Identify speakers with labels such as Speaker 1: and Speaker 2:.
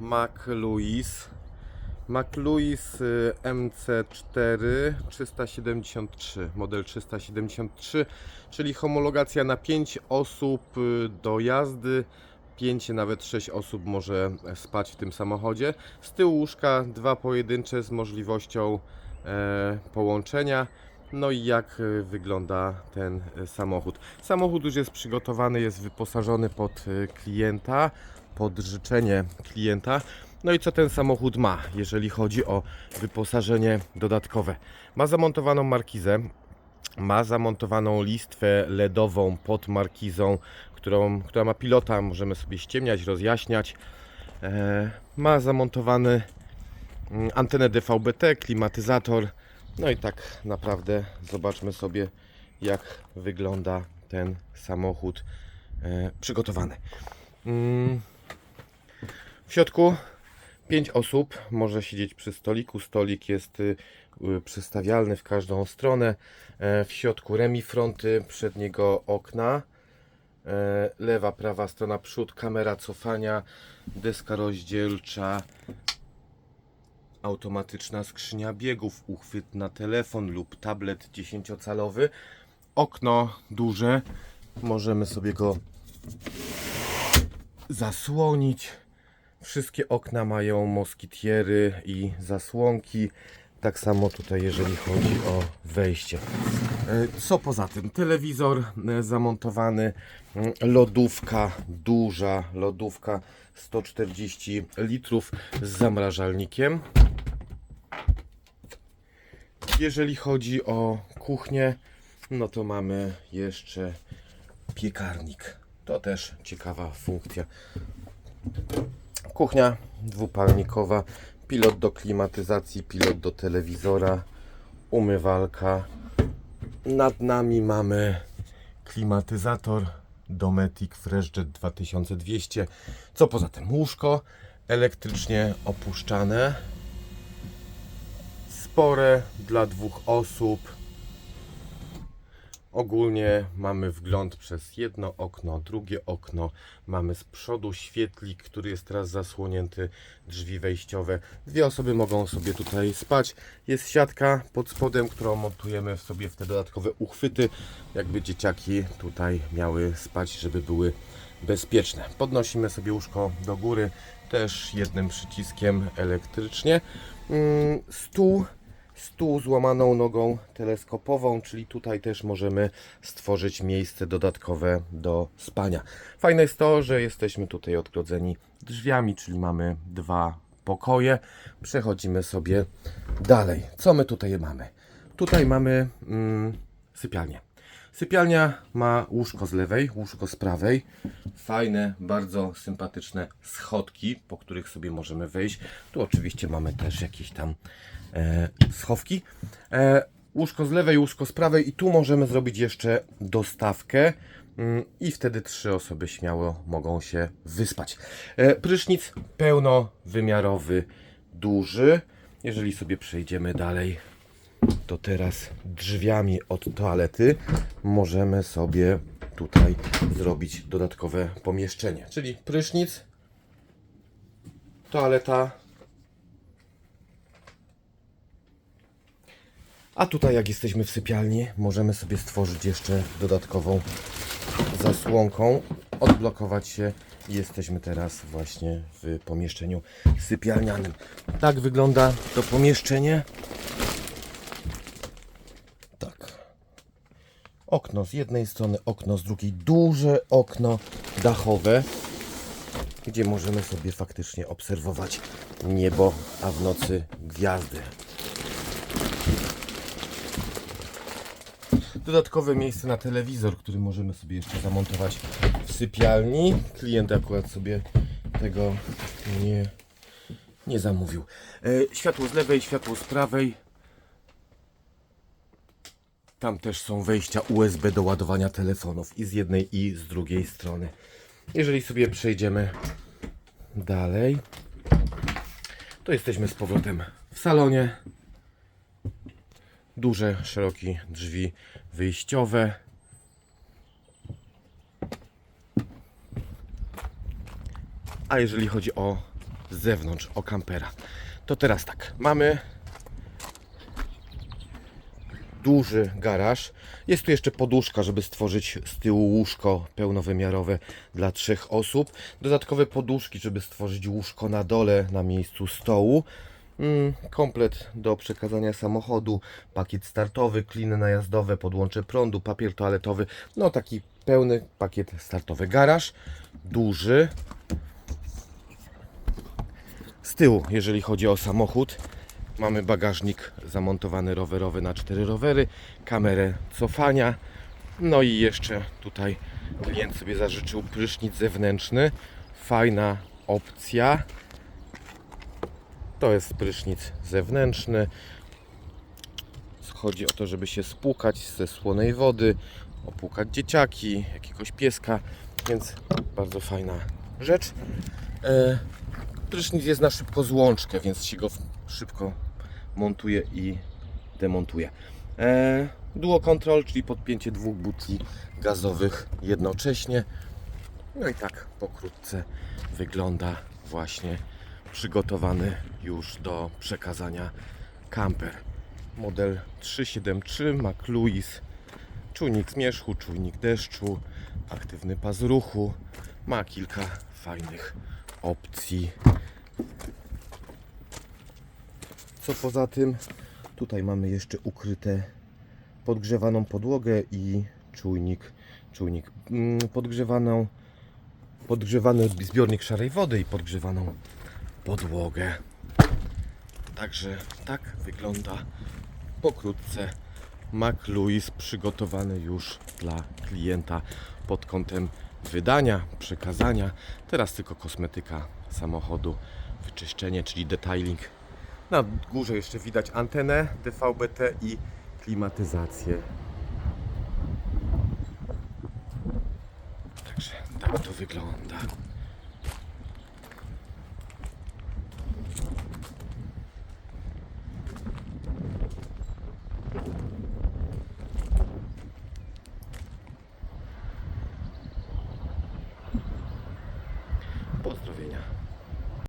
Speaker 1: McLuis. McLuis y, MC4 373, model 373, czyli homologacja na 5 osób y, do jazdy. 5, nawet 6 osób może spać w tym samochodzie. Z tyłu łóżka dwa pojedyncze z możliwością e, połączenia. No i jak e, wygląda ten e, samochód? Samochód już jest przygotowany, jest wyposażony pod e, klienta, pod życzenie klienta. No i co ten samochód ma, jeżeli chodzi o wyposażenie dodatkowe? Ma zamontowaną markizę, ma zamontowaną listwę LEDową pod markizą, którą, która ma pilota, możemy sobie ściemniać, rozjaśniać. Ma zamontowany mm, antenę DVB-T, klimatyzator. No i tak naprawdę zobaczmy sobie, jak wygląda ten samochód e, przygotowany. Mm, w środku 5 osób może siedzieć przy stoliku. Stolik jest y, y, przystawialny w każdą stronę. E, W środku remifronty, przedniego okna. E, Lewa, prawa strona, przód, kamera cofania, deska rozdzielcza, automatyczna skrzynia biegów, uchwyt na telefon lub tablet 10-calowy. Okno duże, możemy sobie go zasłonić. Wszystkie okna mają moskitiery i zasłonki. Tak samo tutaj, jeżeli chodzi o wejście. E, Co poza tym? Telewizor e, zamontowany, mm, lodówka, duża lodówka 140 litrów z zamrażalnikiem. Jeżeli chodzi o kuchnię, no to mamy jeszcze piekarnik. To też ciekawa funkcja. Kuchnia dwupalnikowa, pilot do klimatyzacji, pilot do telewizora, umywalka. Nad nami mamy klimatyzator Dometic FreshJet 2200. Co poza tym? Łóżko elektrycznie opuszczane. Spore dla dwóch osób. Ogólnie mamy wgląd przez jedno okno, drugie okno. Mamy z przodu świetlik, który jest teraz zasłonięty, drzwi wejściowe. Dwie osoby mogą sobie tutaj spać. Jest siatka pod spodem, którą montujemy sobie w te dodatkowe uchwyty, jakby dzieciaki tutaj miały spać, żeby były bezpieczne. Podnosimy sobie łóżko do góry, też jednym przyciskiem elektrycznie. Mm, Stół stół z łamaną nogą teleskopową, czyli tutaj też możemy stworzyć miejsce dodatkowe do spania. Fajne jest to, że jesteśmy tutaj odgrodzeni drzwiami, czyli mamy dwa pokoje. Przechodzimy sobie dalej. Co my tutaj mamy? Tutaj mamy mm, sypialnię. Sypialnia ma łóżko z lewej, łóżko z prawej. Fajne, bardzo sympatyczne schodki, po których sobie możemy wejść. Tu oczywiście mamy też jakieś tam e, schowki. E, łóżko z lewej, łóżko z prawej i tu możemy zrobić jeszcze dostawkę. Mm, I wtedy trzy osoby śmiało mogą się wyspać. E, prysznic pełnowymiarowy, duży. Jeżeli sobie przejdziemy dalej, to teraz drzwiami od toalety możemy sobie tutaj zrobić dodatkowe pomieszczenie. Czyli prysznic, toaleta. A tutaj jak jesteśmy w sypialni, możemy sobie stworzyć jeszcze dodatkową zasłonką, odblokować się jesteśmy teraz właśnie w pomieszczeniu sypialnianym. Tak wygląda to pomieszczenie. Okno z jednej strony, okno z drugiej. Duże okno dachowe, gdzie możemy sobie faktycznie obserwować niebo, a w nocy gwiazdy. Dodatkowe miejsce na telewizor, który możemy sobie jeszcze zamontować w sypialni. Klient akurat sobie tego nie, nie zamówił. E, światło z lewej, światło z prawej. Tam też są wejścia USB do ładowania telefonów i z jednej i z drugiej strony. Jeżeli sobie przejdziemy dalej, to jesteśmy z powrotem w salonie. Duże, szerokie drzwi wyjściowe. A jeżeli chodzi o z zewnątrz o kampera. To teraz tak, mamy duży garaż. Jest tu jeszcze poduszka, żeby stworzyć z tyłu łóżko pełnowymiarowe dla trzech osób. Dodatkowe poduszki, żeby stworzyć łóżko na dole na miejscu stołu. Mm, komplet do przekazania samochodu, pakiet startowy, kliny najazdowe, podłącze prądu, papier toaletowy. No taki pełny pakiet startowy. Garaż duży. Z tyłu, jeżeli chodzi o samochód, mamy bagażnik zamontowany rowerowy na cztery rowery, kamerę cofania. No i jeszcze tutaj klient sobie zażyczył prysznic zewnętrzny. Fajna opcja. To jest prysznic zewnętrzny. Chodzi o to, żeby się spłukać ze słonej wody, opłukać dzieciaki, jakiegoś pieska, więc bardzo fajna rzecz. E, prysznic jest na szybko złączkę, więc się go szybko montuje i demontuje. E, duo control, czyli podpięcie dwóch butli gazowych jednocześnie. No i tak pokrótce wygląda właśnie przygotowany już do przekazania camper. Model 373 McLuis. Czujnik zmierzchu, czujnik deszczu, aktywny pas ruchu. Ma kilka fajnych opcji. Co poza tym, tutaj mamy jeszcze ukryte podgrzewaną podłogę i czujnik, czujnik mm, podgrzewaną, podgrzewany zbiornik szarej wody i podgrzewaną podłogę. Także tak wygląda pokrótce McLuis przygotowany już dla klienta pod kątem wydania, przekazania. Teraz tylko kosmetyka samochodu, wyczyszczenie, czyli detailing. Na górze jeszcze widać antenę DVB-T i klimatyzację. Także tak to wygląda.